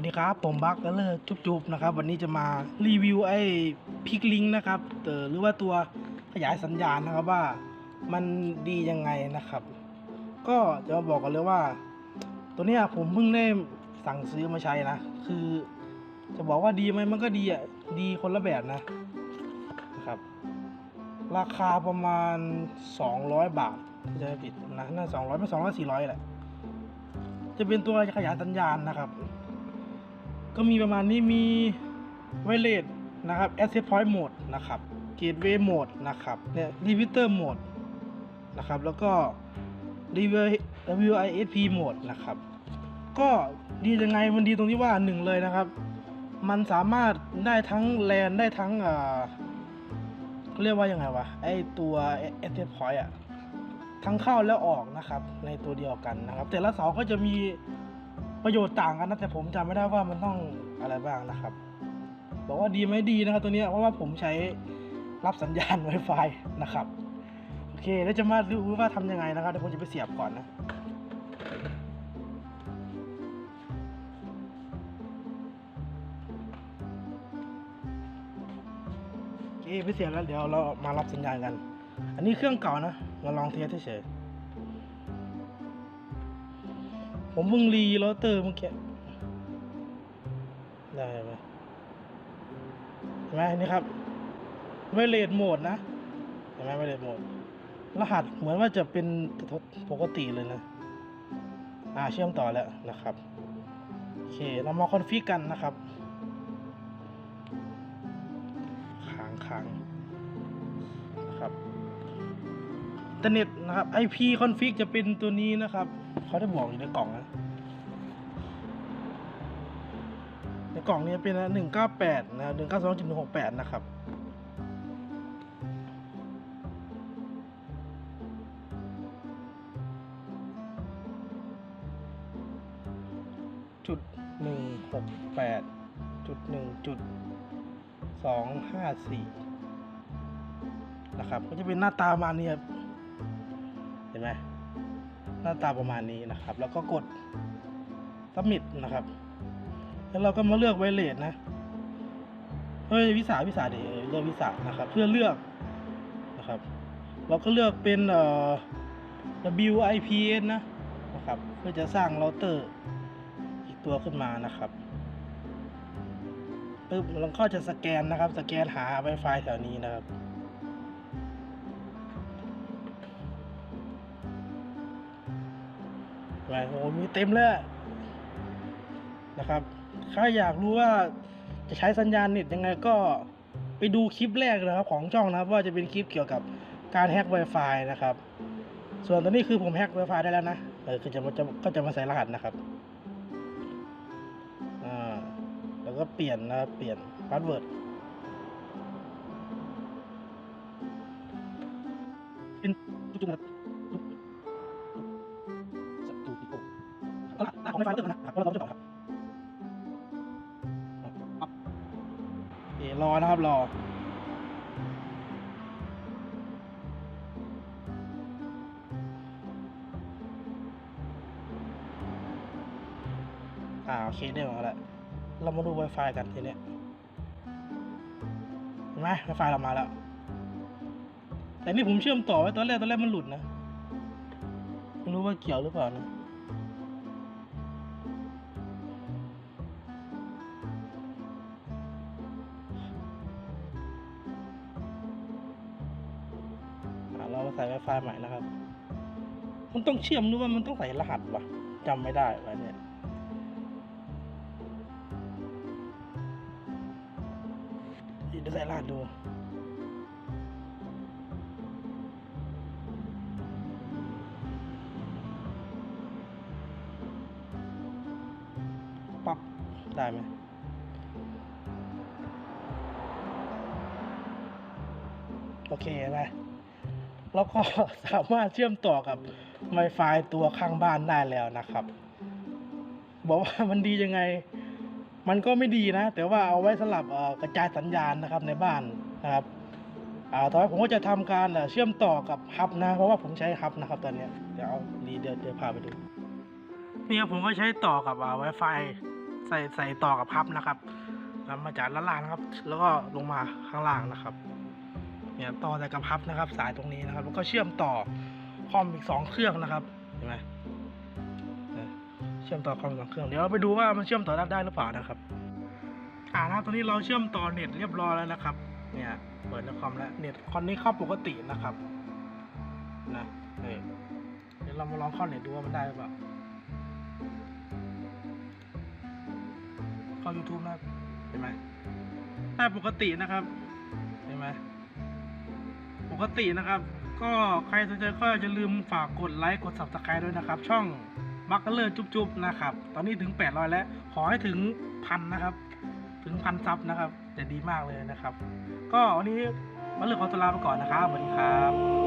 วัสดีครับ ผมบักเลอร์จุบๆนะครับ วันนี้จะมารีวิวไอ้พิกลิงนะครับเออหรือว่าตัวขยายสัญญาณนะครับว่ามันดียังไงนะครับ ก็จะมาบอกกันเลยว่า ตัวเนี้ยผมเพิ่งได้สั่งซื้อมาใช้นะ คือ จะบอกว่าดีไหมมันก็ดีอะดีคนละแบบนะนะครับ ราคาประมาณ 200 บาทถ้าจะผิดนะน่าสองร้อยไม่สองร้อยสี่ร้อยแหละจะเป็นตัวขยายสัญญาณนะครับ ก็มีประมาณนี้มีไวเลสนะครับ Asset Point Mode นะครับ Gateway Mode นะครับเนี่ย Repeater Mode นะครับแล้วก็ WISP Mode นะครับ ก็ดียังไงมันดีตรงที่ว่าหนึ่งเลยนะครับ มันสามารถได้ทั้งแลนได้ทั้งอ่าเขาเรียกว่ายังไงวะไอตัว Asset Point อะทั้งเข้าแล้วออกนะครับในตัวเดียวกันนะครับ แต่ละเสาก็จะมี ประโยชน์ต่างกันนะแต่ผมจำไม่ได้ว่ามันต้องอะไรบ้างนะครับ บอกว่าดีไหมดีนะครับตัวนี้เพราะว่าผมใช้รับสัญญาณ Wi-Fi นะครับโอเคแล้วจะมาดูว่าทำยังไงนะครับเดี๋ยวผมจะไปเสียบก่อนนะโอเคไปเสียบแล้วเดี๋ยวเรามารับสัญญาณกัน อันนี้เครื่องเก่านะมาลองเทสเฉยๆ ผมเพิ่งรีโรเตอร์เมื่อกี้ได้ไหมเห็นไหมนี่ครับไวเลสโหมดนะเห็นไหมไวเลสโหมด รหัสเหมือนว่าจะเป็นปกติเลยนะอ่าเชื่อมต่อแล้วนะครับโอเคเรามาคอนฟิกกันนะครับค้างค้างนะครับอินเทอร์เน็ตนะครับ IP config จะเป็นตัวนี้นะครับ เขาได้บอกอยู่ในกล่องนะ ในกล่องนี้เป็นหนึ่งเก้าแปดนะหนึ่งเก้าสองจุดหนึ่งหกแปดนะครับจุดหนึ่งหกแปดจุดหนึ่งจุดสองห้าสี่นะครับ ก็จะเป็นหน้าตามาณนี้ครับเห็นไหม หน้าตาประมาณนี้นะครับ แล้วก็กด submit นะครับ แล้วเราก็มาเลือกไวเลสนะเฮ้ยวิสาวิสาเดี๋ยวเลือกวิสานะครับ เพื่อเลือกนะครับ เราก็เลือกเป็นเอ่อ WIPS นะนะครับเพื่อจะสร้างเราเตอร์อีกตัวขึ้นมานะครับปึ๊บเราก็จะสแกนนะครับ สแกนหา Wi-Fi แถวนี้นะครับ ไโอ้โหมีเต็มเลยนะครับ ถ้าอยากรู้ว่าจะใช้สัญญาณเน็ตยังไงก็ไปดูคลิปแรกนะครับของช่องนะครับว่าจะเป็นคลิปเกี่ยวกับการแฮ็ก Wi-Fi นะครับ ส่วนตอนนี้คือผมแฮ็ก Wi-Fi ได้แล้วนะเออคือจะมาจะก็จะมาใส่รหัสนะครับอ่าแล้วก็เปลี่ยนนะครับเปลี่ยนพาสเวิร์ดเป็นจุดๆนะครับ ไฟฟ้าเติมก่อนนะครับเพราะเราต้องจะต่อครับปั๊บโอรอนะครับรออ่าโอเคได้มาแล้วเรามาดู Wi-Fi กันทีเนี้ยเห็นไหม Wi-Fi เรามาแล้ว แต่นี่ผมเชื่อมต่อไว้ตอนแรกตอนแรกมันหลุดนะไม่รู้ว่าเกี่ยวหรือเปล่านะาเราใส่ Wi-Fi ใหม่นะครับ มันต้องเชื่อมหรือว่ามันต้องใส่รหัสวะจำไม่ได้วะเนี่ยเดี๋ยวใส่รหัสดูปั๊บได้ไหมโอเคไหม แล้วก็สามารถเชื่อมต่อกับ Wi-Fi ตัวข้างบ้านได้แล้วนะครับ บอกว่ามันดียังไง มันก็ไม่ดีนะ แต่ว่าเอาไว้สำหรับกระจายสัญญาณนะครับในบ้านนะครับอ่าต่อไปผมก็จะทำการเชื่อมต่อกับฮับนะ เพราะว่าผมใช้ฮับนะครับ ตอนนี้เดี๋ยวเดีเดี๋ยวเดี๋ยวพาไปดูนี่ครับผมก็ใช้ต่อกับอ่า Wi-Fi ใส่ใส่ต่อกับพับนะครับนำมาจากด้านล่างนะครับ แล้วก็ลงมาข้างล่างนะครับ เนี่ยต่อจากกับพับนะครับ สายตรงนี้นะครับ แล้วก็เชื่อมต่อคอมอีกสองเครื่องนะครับเห็นไหมเชื่อมต่อคอมสองเครื่องเดี๋ยวเราไปดูว่ามันเชื่อมต่อได้หรือเปล่านะครับอ่านะครับตอนนี้เราเชื่อมต่อเน็ตเรียบร้อยแล้วนะครับ เนี่ยเปิดในคอมแล้วเน็ตคอนนี้เข้าปกตินะครับนะเดี๋ยวเรามาลองเข้าเน็ตดูว่ามันได้หรือเปล่าเข้า YouTube นะเห็นไหมได้ปกตินะครับ เห็นไหม กตินะครับ ก็ใครสนใจก็จะลืมฝากกดไลค์กด subscribe ด้วยนะครับ ช่องมักกะเลอร์จุ๊บๆนะครับ ตอนนี้ถึง 800 แล้ว ขอให้ถึงพันนะครับ ถึงพันซับนะครับ จะดีมากเลยนะครับ ก็วันนี้มาเลอร์ขอตัวลาไปก่อนนะครับสวัสดีครับ